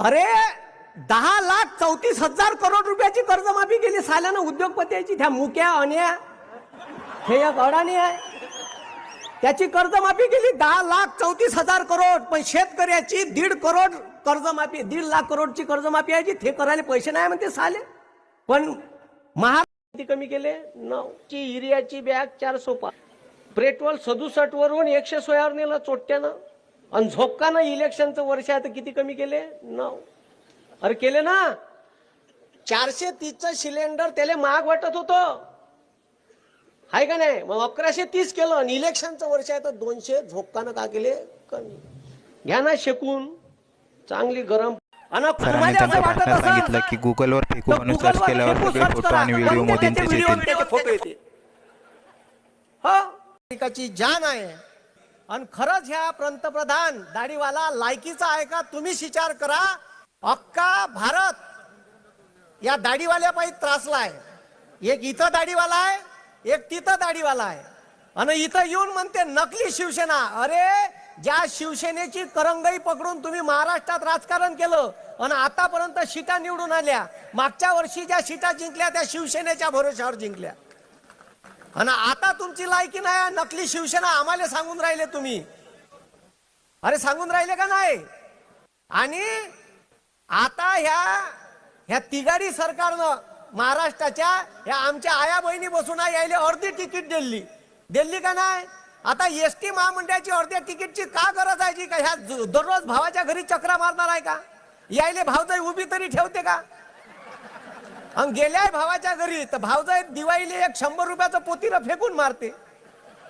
अरे दहा लाख चौतीस हजार करोड रुपयाची कर्जमाफी केली. साल्यानं उद्योगपतीची त्या मुक्या अन्या हे एक अडाणी आहे. त्याची कर्जमाफी केली दहा लाख चौतीस हजार करोड पण शेतकऱ्याची दीड करोड कर्जमाफी दीड लाख करोडची कर्जमाफी आहे ते करायला पैसे नाही म्हणते साले. पण महा किती कमी केले नऊची युरियाची बॅग चार सोपा पेट्रोल सदुसष्ट वरून एकशे सोयावर नेलं चोट्ट्यानं. आणि झोक्कानं इलेक्शनचं वर्ष आहे तर किती कमी केले? नऊ. अरे केले ना. चारशे तीसचं सिलेंडर त्याला महाग वाटत होतं. आहे का नाही? मग अकराशे तीस केलं आणि इलेक्शनचं वर्ष आहे तर दोनशे झोक्कानं का केले? कमी. घ्या ना शेकून. चांगली गरम. सांगितलं की गुगलवर फेकू म्हणून सर्च केल्यावर सगळे फोटो. आणि व्हिडिओ येते हो. जान आहे. आणि खरंच ह्या पंतप्रधान दाढीवाला लायकीचा आहे का? तुम्हीच विचार करा. अक्का भारत या दाढीवाल्यापाई त्रासला त्रासलाय एक इथं दाढीवाला आहे एक तिथं दाढीवाला आहे. आणि इथं येऊन म्हणते नकली शिवसेना. अरे ज्या शिवसेनेची करंगई पकडून तुम्ही महाराष्ट्रात राजकारण केलं आणि आतापर्यंत सीटा निवडून आल्या. मागच्या वर्षी ज्या सीटा जिंकल्या त्या शिवसेनेच्या भरोश्यावर जिंकल्या. आणि आता तुमची लायकी नाही नकली शिवसेना आम्हाला सांगून राहिले तुम्ही. अरे सांगून राहिले का नाही? आणि आता ह्या ह्या तिघाडी सरकारनं महाराष्ट्राच्या ह्या आमच्या आया बहिणी बसून आहे, यायले अर्धी तिकीट दिली. दिली का नाही? आता एस टी महामंडळाची अर्ध्या तिकीटची का गरज आहे जी का ह्या दररोज भावाच्या घरी चक्रा मारणार आहे का? यायले भावजाई उभी तरी ठेवते का? आणि गेल्याय भावाच्या घरी तर भावजाई दिवाळीले एक शंभर रुपयाचं पोतीनं फेकून मारते.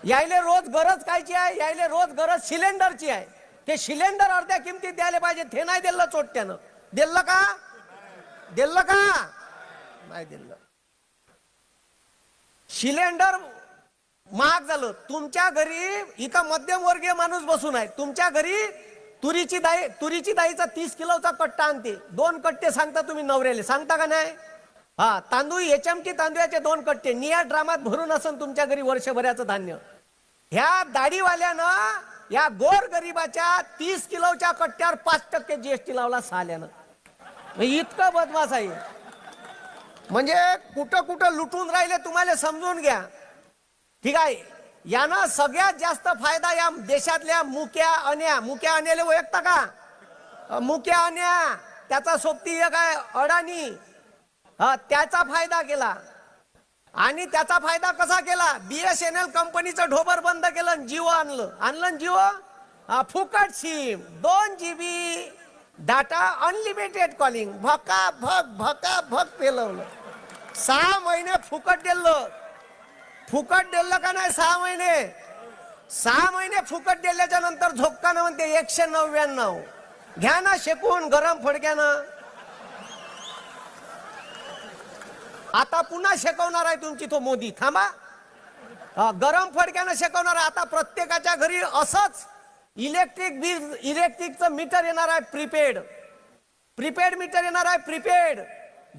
यायले रोज गरज कायची आहे? यायले रोज गरज सिलेंडरची आहे. ते सिलेंडर अर्ध्या किमतीत द्यायला पाहिजे ते नाही दिलं चोट्यानं दिलं का? दिलं का? नाही दिलं. सिलेंडर महाग झालं. तुमच्या घरी इथं मध्यमवर्गीय माणूस बसून आहे. तुमच्या घरी तुरीची दाई तुरीची दाईचा तीस किलोचा कट्टा आणते. दोन कट्टे सांगता तुम्ही नवऱ्याले. सांगता का नाही? हा तांदूळ एचएमटी तांदूळाचे दोन कट्टे. निया ड्रामात भरून असन तुमच्या घरी वर्षभराचं धान्य. ह्या दाढीवाल्यानं या गोर गरिबाच्या तीस किलोच्या कट्ट्यावर पाच टक्के जीएसटी लावला साल्यानं. इतकं बदमाश आहे. म्हणजे कुठं कुठं लुटून राहिले तुम्हाला समजून घ्या. ठीक आहे. यानं सगळ्यात जास्त फायदा या देशातल्या मुक्या अन्या मुक्या अन्याला ओळखता का? मुक्या अन्या त्याचा सोबती एक आहे अडाणी. हा त्याचा फायदा केला. आणि त्याचा फायदा कसा केला? बीएसएनएल कंपनीचं ढोबर बंद केलं जिओ आणलं. आणलं जिओ? हा, फुकट सिम दोन जीबी डाटा अनलिमिटेड कॉलिंग भका भक भका भक पेलवलं. सहा महिने फुकट दिलं. फुकट दिलं का नाही सहा महिने? सहा महिने फुकट दिल्याच्या नंतर झोपकानं म्हणते एकशे नव्याण्णव. घ्या ना शेकून गरम फडक्यानं. आता पुन्हा शेकवणार आहे तुमची तो मोदी. थांबा. गरम फडक्यानं शेकवणार आहे. आता प्रत्येकाच्या घरी असंच इलेक्ट्रिक बिल इलेक्ट्रिकचं मीटर येणार आहे प्रीपेड. प्रीपेड मीटर येणार आहे प्रीपेड.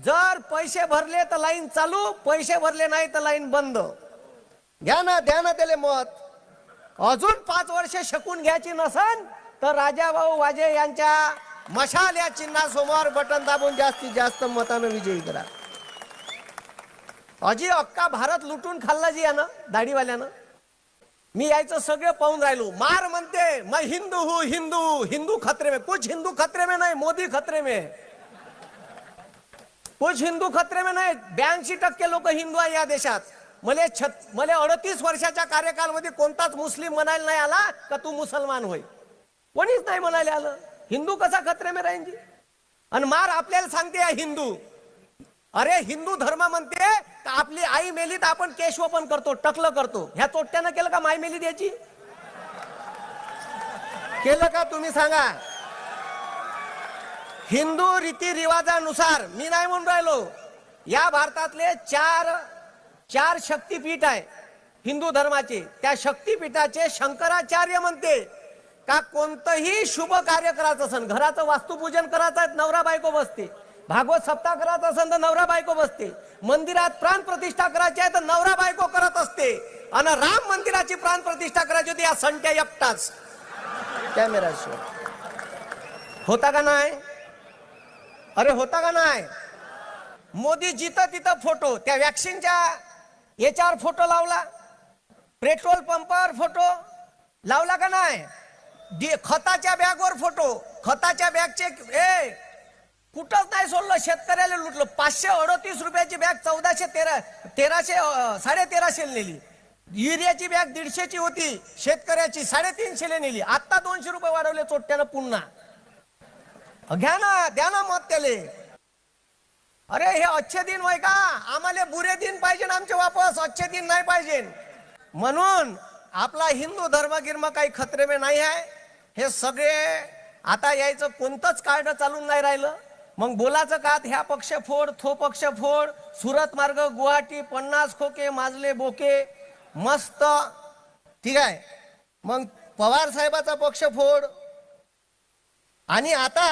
जर पैसे भरले तर लाईन चालू पैसे भरले नाही तर लाईन बंद. घ्या ना द्या ना त्याले मत. अजून पाच वर्ष शकून घ्यायची नसन तर राजाभाऊ वाजे यांच्या मशाल या चिन्हासमोर बटन दाबून जास्तीत जास्त मतानं विजयी करा. अजी अक्का भारत लुटून खाल्ला जी यानं दाढीवाल्यानं. मी यायचं सगळं पाहून राहिलो. मार म्हणते मैं हिंदू हूँ हिंदू हिंदू खतरे में कुछ हिंदू खतरे में नाही मोदी खतरे में. कुछ हिंदू खतरे में नाही ब्याऐंशी टक्के लोक हिंदू आहे या देशात. मले छत मले अडतीस वर्षाच्या कार्यकालमध्ये कोणताच मुस्लिम म्हणायला नाही आला का तू मुसलमान होय? कोणीच नाही म्हणायला आलं. हिंदू कसा खतरे में राहीन जी? आणि मार आपल्याला सांगते या हिंदू. अरे हिंदू धर्म म्हणते तर आपली आई मेली तर आपण केशवपन करतो टकलं करतो. ह्या चोट्ट्यानं केलं का माय मेली द्यायची केलं का तुम्ही सांगा? हिंदू रीती रिवाजानुसार मी नाही म्हणून राहिलो. या भारतातले चार चार शक्तीपीठ आहे हिंदू धर्माचे. त्या शक्तीपीठाचे शंकराचार्य म्हणते का कोणतंही शुभ कार्य करायचं असेल घराचं वास्तुपूजन करायचं आहे नवरा बायको बसते. भागवत सप्ताह करायचा असेल तर नवरा बायको बसते मंदिरात प्राण प्रतिष्ठा करायची आहे तर नवरा बायको करत असते. आणि राम मंदिराची प्राण प्रतिष्ठा करायची होती या संट्या एकटाच. कॅमेरा होता का नाही? अरे होता का नाही? मोदी जिथं तिथं फोटो त्या वॅक्सिनच्या याच्यावर फोटो लावला. पेट्रोल पंपावर फोटो लावला का नाही? खताच्या बॅगवर फोटो. खताच्या बॅगचे ए कुठंच नाही सोडलं. शेतकऱ्याला लुटलं. पाचशे अडतीस रुपयाची बॅग चौदाशे तेरा तेराशे साडे तेराशे नेली. युरियाची बॅग दीडशेची होती. शेतकऱ्याची साडेतीनशेला नेली. आत्ता दोनशे रुपये वाढवले चोट्यानं पुन्हा. घ्या ना द्या ना मत त्याले. अरे हे अच्छे दिन वय का? आम्हाला बुरे दिन पाहिजे आमचे वापस. अच्छे दिन नाही पाहिजे म्हणून आपला हिंदू धर्म गिर्म काही खतरे में नाही आहे. हे सगळे आता यायचं कोणतंच कार्ड चालून नाही राहिलं. मग बोलाचं का ह्या पक्ष फोड थो पक्ष फोड सुरत मार्ग गुवाहाटी पन्नास खोके माजले बोके मस्त. ठीक आहे. मग पवार साहेबाचा पक्ष फोड. आणि आता